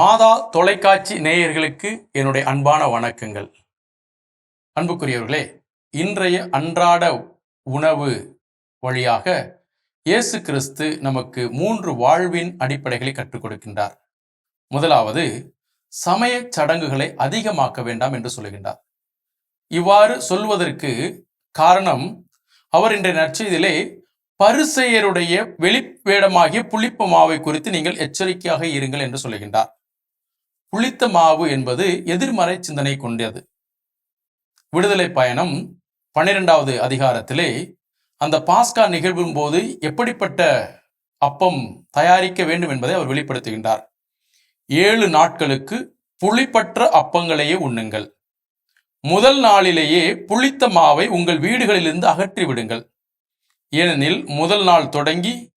மாதா தொலைக்காட்சி நேயர்களுக்கு என்னுடைய அன்பான வணக்கங்கள். அன்புக்குரியவர்களே இன்றைய அன்றாட உணவு வழியாக இயேசு கிறிஸ்து நமக்கு மூன்று வாழ்வின் அடிப்படைகளை கற்றுக் கொடுக்கின்றார். முதலாவது சமய சடங்குகளை அதிகமாக்க வேண்டாம் என்று சொல்லுகின்றார். இவ்வாறு சொல்வதற்கு காரணம் அவர் இன்றைய நற்செய்தியிலே பரிசெயருடைய வெளிப்பேடமாகிய புளிப்பு மாவை குறித்து நீங்கள் எச்சரிக்கையாக இருங்கள் என்று சொல்லுகின்றார். புளித்த மாவு என்பது எதிர்மறை சிந்தனை கொண்டது. விடுதலை பயணம் பன்னிரெண்டாவது அதிகாரத்திலே அந்த பாஸ்கா நிகழ்வின் போது எப்படிப்பட்ட அப்பம் தயாரிக்க வேண்டும் என்பதை அவர் வெளிப்படுத்துகின்றார். ஏழு நாட்களுக்கு புளிப்பற்ற அப்பங்களையே உண்ணுங்கள். முதல் நாளிலேயே புளித்த மாவை உங்கள் வீடுகளிலிருந்து அகற்றி விடுங்கள் ஏனெனில் முதல் நாள் தொடங்கி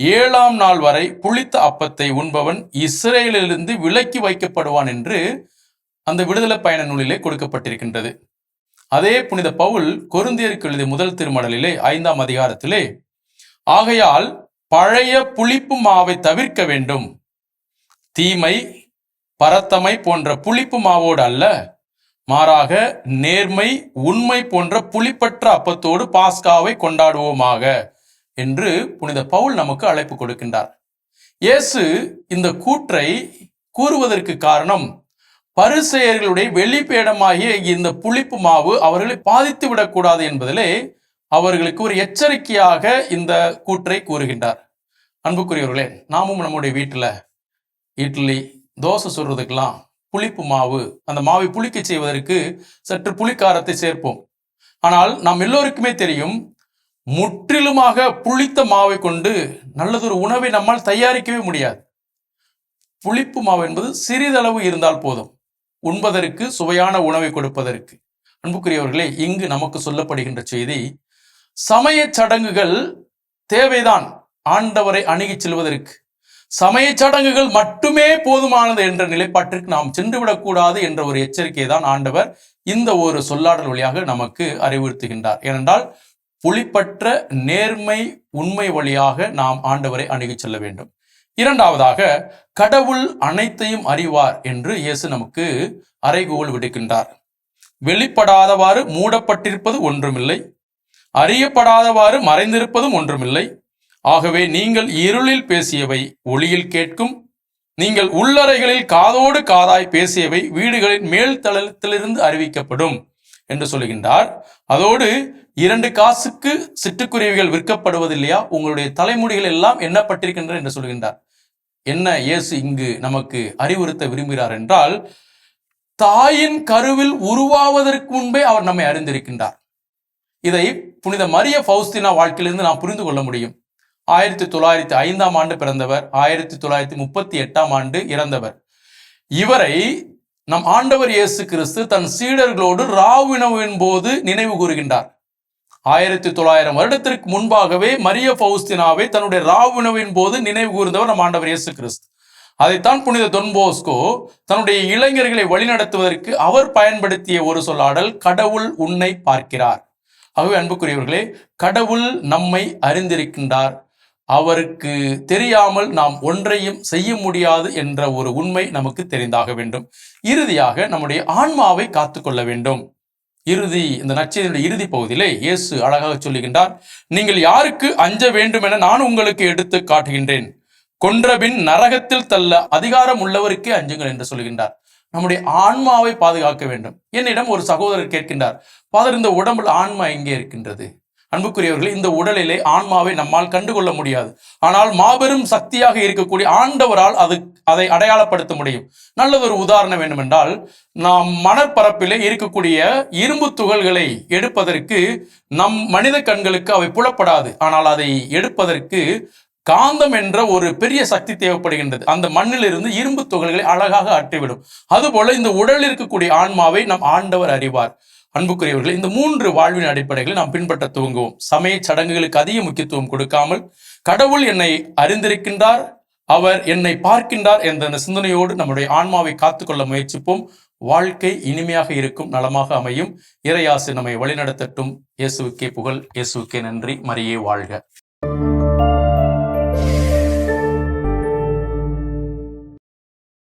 ஏழாம் நாள் வரை புளித்த அப்பத்தை உண்பவன் இஸ்ரேலிலிருந்து விலக்கி வைக்கப்படுவான் என்று அந்த விடுதலை பயண நூலிலே கொடுக்கப்பட்டிருக்கின்றது. அதே புனித பவுல் கொருந்தியருக்கு எழுதிய முதல் திருமடலிலே ஐந்தாம் அதிகாரத்திலே ஆகையால் பழைய புளிப்பு மாவை தவிர்க்க வேண்டும். தீமை பரத்தமை போன்ற புளிப்பு மாவோடு அல்ல மாறாக நேர்மை உண்மை போன்ற புளிப்பற்ற அப்பத்தோடு பாஸ்காவை கொண்டாடுவோமாக. என்று புனித பவுல் நமக்கு அழைப்பு கொடுக்கின்றார். இயேசு இந்த கூற்றை கூறுவதற்கு காரணம் பரிசெயர்களுடைய வெளிப்பேடமாகிய இந்த புளிப்பு மாவு அவர்களை பாதித்து விடக்கூடாது என்பதிலே அவர்களுக்கு ஒரு எச்சரிக்கையாக இந்த கூற்றை கூறுகின்றார். அன்புக்குரியவர்களே நாமும் நம்முடைய வீட்டில் இட்லி தோசை சுடுறதுக்கெல்லாம் புளிப்பு மாவு அந்த மாவை புளிக்க செய்வதற்கு சற்று புளிக்காரத்தை சேர்ப்போம். ஆனால் நாம் எல்லோருக்குமே தெரியும் முற்றிலுமாக புளித்த மாவை கொண்டு நல்லதொரு உணவை நம்மால் தயாரிக்கவே முடியாது. புளிப்பு மாவு என்பது சிறிதளவு இருந்தால் போதும். உண்பதற்கு சுவையான உணவை கொடுப்பதற்கு. அன்புக்குரியவர்களே இங்கு நமக்கு சொல்லப்படுகின்ற செய்தி சமய சடங்குகள் தேவைதான். ஆண்டவரை அணுகிச் செல்வதற்கு. சமய சடங்குகள் மட்டுமே போதுமானது என்ற நிலைப்பாட்டிற்கு நாம் சென்றுவிடக்கூடாது என்ற ஒரு எச்சரிக்கையை தான் ஆண்டவர் இந்த ஒரு சொல்லாடல் வழியாக நமக்கு அறிவுறுத்துகின்றார். ஏனென்றால் புலிப்பற்ற நேர்மை உண்மை வழியாக நாம் ஆண்டவரை அணுகிச் செல்ல வேண்டும். இரண்டாவதாக கடவுள் அனைத்தையும் அறிவார் என்று இயேசு நமக்கு அறைகூவல் விடுக்கின்றார். வெளிப்படாதவாறு மூடப்பட்டிருப்பது ஒன்றுமில்லை. அறியப்படாதவாறு மறைந்திருப்பதும் ஒன்றுமில்லை. ஆகவே நீங்கள் இருளில் பேசியவை ஒளியில் கேட்கும். நீங்கள் உள்ளறைகளில் காதோடு காதாய் பேசியவை வீடுகளின் மேல் தளத்திலிருந்து அறிவிக்கப்படும் என்று சொல்லுகின்றார் அதோடு இரண்டு காசுக்கு சிட்டுக்குருவிகள் விற்கப்படுவதில்லையா? உங்களுடைய தலைமுடிகள் எல்லாம் எண்ணப்பட்டிருக்கின்றன என்று சொல்கின்றார். என்ன இயேசு இங்கு நமக்கு அறிவுறுத்த விரும்புகிறார் என்றால் தாயின் கருவில் உருவாவதற்கு முன்பே அவர் நம்மை அறிந்திருக்கின்றார். இதை புனித மரிய பௌஸ்தினா வாழ்க்கையிலிருந்து நாம் புரிந்து கொள்ள முடியும். ஆயிரத்தி தொள்ளாயிரத்தி ஐந்தாம் ஆண்டு பிறந்தவர் ஆயிரத்தி தொள்ளாயிரத்தி முப்பத்தி எட்டாம் ஆண்டு இறந்தவர். இவரை நம் ஆண்டவர் இயேசு கிறிஸ்து தன் சீடர்களோடு ராவினவின் போது நினைவு கூறுகின்றார். ஆயிரத்தி தொள்ளாயிரம் வருடத்திற்கு முன்பாகவே மரிய பௌஸ்தினாவை தன்னுடைய ராவுணவின் போது நினைவு கூர்ந்தவர் நம் ஆண்டவர் இயேசு கிறிஸ்து. அதைத்தான் புனித தொன்போஸ்கோ தன்னுடைய இளைஞர்களை வழிநடத்துவதற்கு அவர் பயன்படுத்திய ஒரு சொல்லாடல் கடவுள் உன்னை பார்க்கிறார் ஆகவே அன்புக்குரியவர்களே கடவுள் நம்மை அறிந்திருக்கின்றார். அவருக்கு தெரியாமல் நாம் ஒன்றையும் செய்ய முடியாது என்ற ஒரு உண்மை நமக்கு தெரிந்தாக வேண்டும். இறுதியாக நம்முடைய ஆன்மாவை காத்துக்கொள்ள வேண்டும். இறுதி இந்த நச்செய்தியுடைய இறுதி பகுதியிலே இயேசு அழகாக சொல்லுகின்றார் நீங்கள் யாருக்கு அஞ்ச வேண்டும் என நான் உங்களுக்கு எடுத்து காட்டுகின்றேன். கொன்றபின் நரகத்தில் தள்ள அதிகாரம் உள்ளவருக்கே அஞ்சுங்கள் என்று சொல்கின்றார் நம்முடைய ஆன்மாவை பாதுகாக்க வேண்டும். என்னிடம் ஒரு சகோதரர் கேட்கின்றார் பாதர் இந்த உடம்புல ஆன்மா எங்கே இருக்கின்றது? அன்புக்குரியவர்களே இந்த உடலிலே ஆன்மாவை நம்மால் கண்டுகொள்ள முடியாது. ஆனால் மாபெரும் சக்தியாக இருக்கக்கூடிய ஆண்டவரால் அது அதை அடையாளப்படுத்த முடியும். நல்லதொரு உதாரணம் வேண்டுமென்றால் நாம் மணற்பரப்பிலே இருக்கக்கூடிய இரும்பு துகள்களை எடுப்பதற்கு நம் மனித கண்களுக்கு அவை புலப்படாது. ஆனால் அதை எடுப்பதற்கு காந்தம் என்ற ஒரு பெரிய சக்தி தேவைப்படுகின்றது. அந்த மண்ணிலிருந்து இரும்பு துகள்களை அழகாக அற்றிவிடும். அதுபோல இந்த உடலில் இருக்கக்கூடிய ஆன்மாவை நம் ஆண்டவர் அறிவார். அன்புக்குரியவர்கள் இந்த மூன்று வாழ்வின் அடிப்படைகளை நாம் பின்பற்ற துவங்குவோம். சமய சடங்குகளுக்கு அதிக முக்கியத்துவம் கொடுக்காமல் கடவுள் என்னை அறிந்திருக்கின்றார் அவர் என்னை பார்க்கின்றார் என்ற அந்த சிந்தனையோடு நம்முடைய ஆன்மாவை காத்துக்கொள்ள முயற்சிப்போம். வாழ்க்கை இனிமையாக இருக்கும் நலமாக அமையும். இறையாசு நம்மை வழிநடத்தட்டும். இயேசுக்கே புகழ் இயேசுக்கே நன்றி. மரியே வாழ்க.